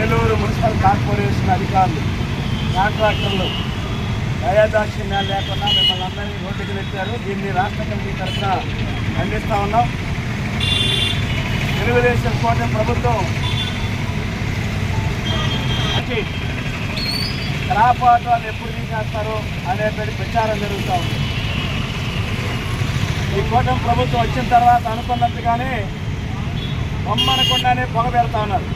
Nellore municipal corporation అధికారులు కాంట్రాక్టర్లు దయాదాక్షిణ్యాలు లేకుండా మిమ్మల్ని అందరినీ రోడ్డుకి నెట్టారు. దీన్ని రాష్ట్ర కమిటీ తరఫున ఖండిస్తూ ఉన్నాం. తెలుగుదేశం కూటమి ప్రభుత్వం అంటే క్రాప్ ఆటోలు ఎప్పుడు తీసేస్తారు అనేటువంటి ప్రచారం జరుగుతూ ఉంది. ఈ కూటమి ప్రభుత్వం వచ్చిన తర్వాత అనుకున్నట్టుగానే బొమ్మనకుండానే పొగ పెడతా ఉన్నారు.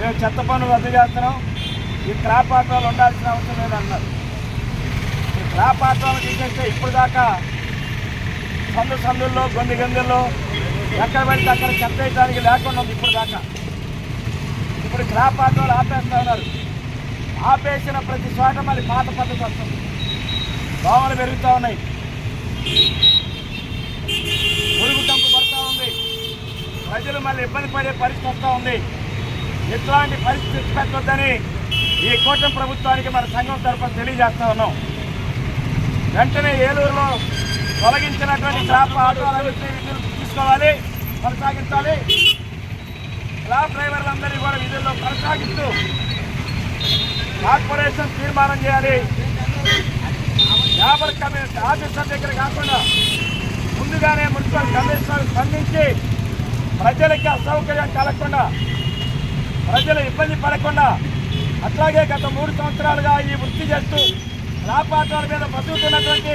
మేము చెత్త పనులు రద్దు చేస్తున్నాం. ఈ క్రాప్ ఆటోలు ఉండాల్సిన అవసరం లేదన్నారు. ఈ క్రాప్ ఆటోలు తీసేస్తే ఇప్పుడు దాకా సందు సందుల్లో గొంది గందుల్లో ఎక్కడ పడితే అక్కడ చెత్త వేయడానికి లేకుండా ఉంది ఇప్పుడు దాకా. ఇప్పుడు క్రాప్ ఆటోలు ఆపేస్తా ఉన్నారు. ఆపేసిన ప్రతి చోట మళ్ళీ పాత పద్ధతి వస్తుంది. దోమలు పెరుగుతూ ఉన్నాయి. మురుగు తంపు పడుతూ ఉంది. ప్రజలు మళ్ళీ ఇబ్బంది పడే పరిస్థితి వస్తూ ఉంది. ఎట్లాంటి పరిస్థితి తెచ్చిపెట్టొద్దని ఈ కూటమి ప్రభుత్వానికి మన సంఘం తరఫున తెలియజేస్తా ఉన్నాం. వెంటనే ఏలూరులో తొలగించినటువంటి క్రాప్ ఆటోలన్నింటినీ విధులు తీసుకోవాలి కొనసాగించాలి. క్రాప్ డ్రైవర్లందరినీ కూడా విధుల్లో కొనసాగిస్తూ కార్పొరేషన్ తీర్మానం చేయాలి. లేబర్ కమిషన్ ఆఫీసర్ దగ్గర కాకుండా ముందుగానే మున్సిపల్ కమిషనర్ స్పందించి ప్రజలకి అసౌకర్యం కలగకుండా ప్రజలు ఇబ్బంది పడకుండా అట్లాగే గత మూడు సంవత్సరాలుగా ఈ వృత్తి చేస్తూ క్రాప్ ఆటోల మీద బతుకుతున్నటువంటి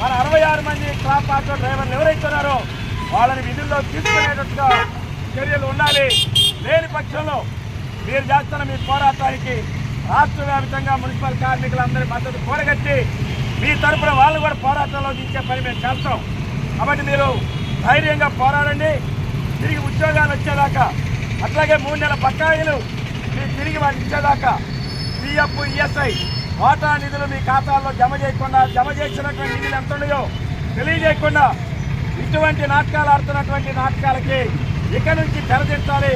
మన అరవై ఆరు మంది క్రాప్ ఆటో డ్రైవర్లు ఎవరైతున్నారో వాళ్ళని విధుల్లో తీసుకునేటట్టుగా చర్యలు ఉండాలి. లేని పక్షంలో మీరు చేస్తున్న మీ పోరాటానికి రాష్ట్ర వ్యాప్తంగా మున్సిపల్ కార్మికులందరి మద్దతు కూడగట్టి మీ తరపున వాళ్ళు కూడా పోరాటంలో దించే పని మేము చేస్తాం. కాబట్టి మీరు ధైర్యంగా పోరాడండి. తిరిగి ఉద్యోగాలు వచ్చేదాకా అట్లాగే మూడు నెలల బకాయిలు మీరు తిరిగి వాళ్ళు ఇచ్చేదాకా పిఎఫ్ ఈఎస్ఐ వాటా నిధులు మీ ఖాతాల్లో జమ చేయకుండా జమ చేసినటువంటి నిధులు ఎంత ఉన్నాయో తెలియజేయకుండా ఇటువంటి నాటకాలు ఆడుతున్నటువంటి నాటకాలకి ఇక నుంచి తెరదించాలి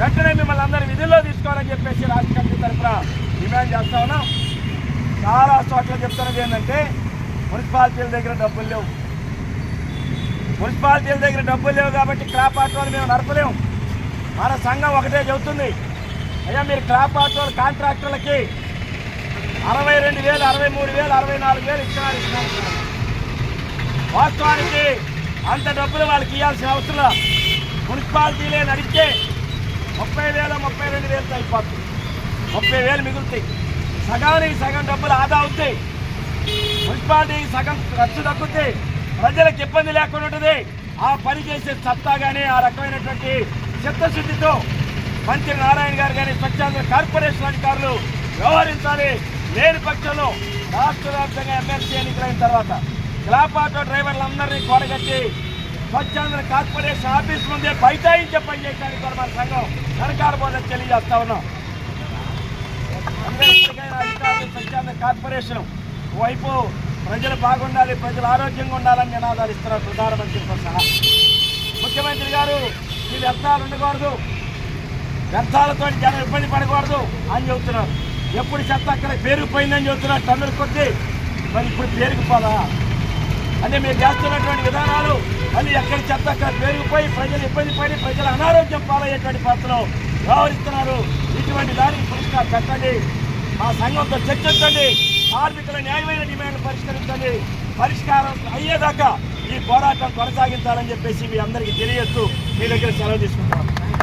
వెంటనే మిమ్మల్ని అందరి విధుల్లో తీసుకోవాలని చెప్పేసి రాష్ట్ర కమిటీ తరఫున డిమాండ్ చేస్తా ఉన్నాం. చాలా చోట్ల చెప్తున్నది ఏంటంటే మున్సిపాలిటీల దగ్గర డబ్బులు లేవు. మున్సిపాలిటీల దగ్గర డబ్బులు లేవు కాబట్టి క్రాప్ ఆటోలు మేము నడపలేము. మన సంఘం ఒకటే చెబుతుంది. అయ్యా మీరు క్రాప్ ఆటోలు కాంట్రాక్టర్లకి అరవై రెండు వేలు అరవై మూడు వేలు అరవై నాలుగు వేలు ఇచ్చినారు వాస్తవానికి అంత డబ్బులు వాళ్ళకి ఇవ్వాల్సిన అవసరం మున్సిపాలిటీలే నడిస్తే ముప్పై వేల ముప్పై రెండు వేలు అయిపోతుంది ముప్పై వేలు మిగులుతాయి. సగానికి సగం డబ్బులు ఆదా అవుతాయి. మున్సిపాలిటీకి సగం ఖర్చు తగ్గుతాయి. ప్రజలకు ఇబ్బంది లేకుండా ఉంటుంది. ఆ పని చేసే సత్తా కానీ ఆ రకమైనటువంటి చిత్తశుద్ధితో మంత్రి నారాయణ గారు కానీ స్వచ్ఛంద కార్పొరేషన్ అధికారులు వ్యవహరించాలి. లేని పక్షంలో రాష్ట్ర వ్యాప్తంగా ఎమ్మెల్సీ ఎన్నికలైన తర్వాత క్లాప్ ఆటో డ్రైవర్లందరినీ కొడగట్టి స్వచ్ఛంద కార్పొరేషన్ ఆఫీస్ ముందే బైఠాయించే పని చేయడానికి కూడా మన సంఘం సరకార బోధన తెలియజేస్తా ఉన్నాం. అధికారులు స్వచ్ఛంద కార్పొరేషన్ వైపు ప్రజలు బాగుండాలి ప్రజలు ఆరోగ్యంగా ఉండాలని నినాదాలు ఇస్తున్నారు ప్రధానమంత్రితో సహా వ్యర్థాలు ఉండకూడదు. వ్యర్థాలతో జనం ఇబ్బంది పడకూడదు అని చెబుతున్నారు. ఎప్పుడు చెత్త అక్కడ పేరుకుపోయిందని చెబుతున్నారు. టన్నులు కొద్ది మరి ఇప్పుడు పేరుకుపోదా? అంటే మీరు చేస్తున్నటువంటి విధానాలు మళ్ళీ ఎక్కడ చెత్త అక్కడ పేరుకుపోయి ప్రజలు ఇబ్బంది పడి ప్రజల అనారోగ్యం పాలయ్యేటువంటి పాత్రలో వ్యవహరిస్తున్నారు. ఇటువంటి దానికి పురస్కారం పెట్టండి. మా సంఘంతో చర్చించండి. కార్మికుల న్యాయమైన డిమాండ్లు పరిష్కరించండి. పరిష్కారం అయ్యేదాకా ఈ పోరాటం కొనసాగించాలని చెప్పేసి మీ అందరికీ తెలియజేస్తూ మీ దగ్గర సెలవు తీసుకుంటున్నాను.